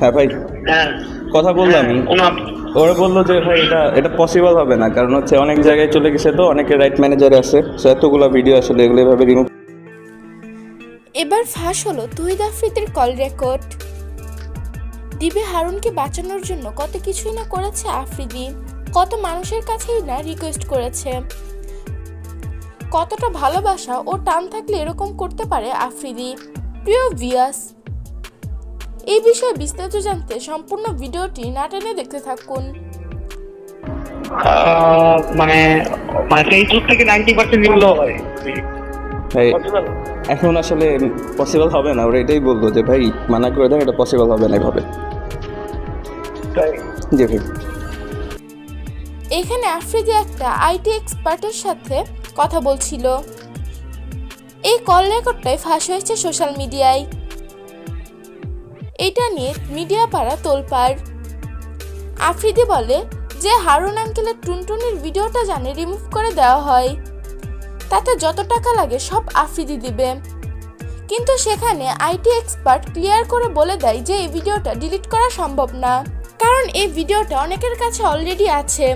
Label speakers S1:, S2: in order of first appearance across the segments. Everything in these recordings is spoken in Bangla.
S1: হ্যাঁ ভাই।
S2: হ্যাঁ।
S1: কথা বললাম।
S2: কোনো
S1: ওরা বলল যে ভাই এটা এটা পসিবল হবে না কারণ হচ্ছে অনেক জায়গায় চলে গেছে তো অনেকে রাইট ম্যানেজারে আছে। সো এতগুলো ভিডিও আসলে এগুলো এভাবে রিমুভ
S3: এবার ফাঁস হলো তহিদ আফ্রিদের কল রেকর্ড দিবে হারুনকে বাঁচানোর জন্য কত কিছুই না করেছে আফ্রিদি। কত মানুষের কাছেই না রিকোয়েস্ট করেছে। কতটা ভালোবাসা ও টান থাকলে এরকম করতে পারে আফ্রিদি। প্রিয় ভিয়াস এই বিষয়ে বিস্তারিত জানতে সম্পূর্ণ ভিডিওটি না টেনে দেখতে থাকুন।
S2: মানে মানে ফেসবুক থেকে নাইনটি পার্সেন্ট নিউজ হয়।
S1: এখন আসলে পসিবল হবে না ওরা এটাই বলল যে ভাই মানা করে দেন এটা পসিবল হবে না এভাবে। জি ভাই।
S3: এখানে আফ্রিদি একটা আইটি এক্সপার্টের সাথে কথা বলছিল। এই কল রেকর্ডটাই ফাঁস হয়েছে সোশ্যাল মিডিয়ায়। এটা নিয়ে মিডিয়া পাড়া তোলপাড়। আফ্রিদি বলে যে হারুন আঙ্কেলের টুনটুনির ভিডিওটা জানে রিমুভ করে দেওয়া হয়। তাতে যত টাকা লাগে সব আফ্রিদি দিবে। কিন্তু সেখানে আইটি এক্সপার্ট ক্লিয়ার করে বলে দেয় যে এই ভিডিওটা ডিলিট করা সম্ভব না। কারণ এই ভিডিওটা অনেকের কাছে অলরেডি আছে,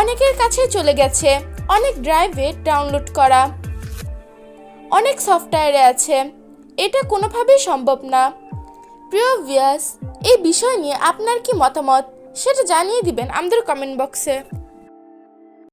S3: অনেকের কাছে চলে গেছে, অনেক ড্রাইভে ডাউনলোড করা, অনেক সফটওয়্যারে আছে। এটা কোনোভাবেই সম্ভব না। প্রিয় ভিয়াস এই বিষয় নিয়ে আপনার কি মতামত? সেটা জানিয়ে দিবেন আমাদের কমেন্ট বক্সে